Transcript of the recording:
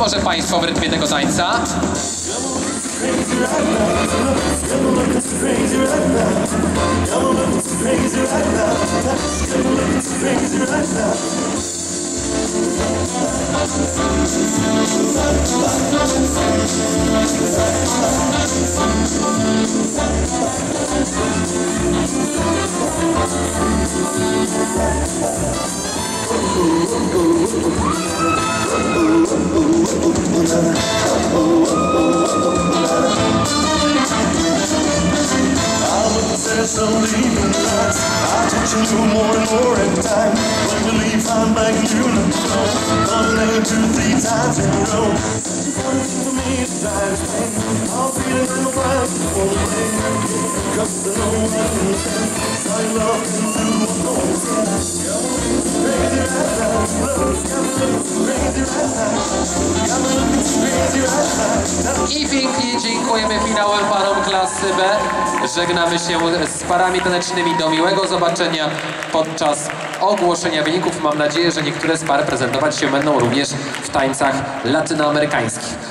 może Państwo w rytmie tego tańca? gasoline and lights I touch and more and more every time When to leave, I'm back new and slow Thought name two, three times in a row. For me to drive I'll be there in a while before the rain Cause the no one understands My love can do what no one can Crazy right now, love, crazy right now. Got me looking dziękujemy finałem parom klasy B. Żegnamy się z parami tanecznymi. Do miłego zobaczenia podczas ogłoszenia wyników. Mam nadzieję, że niektóre z par prezentować się będą również w tańcach latynoamerykańskich.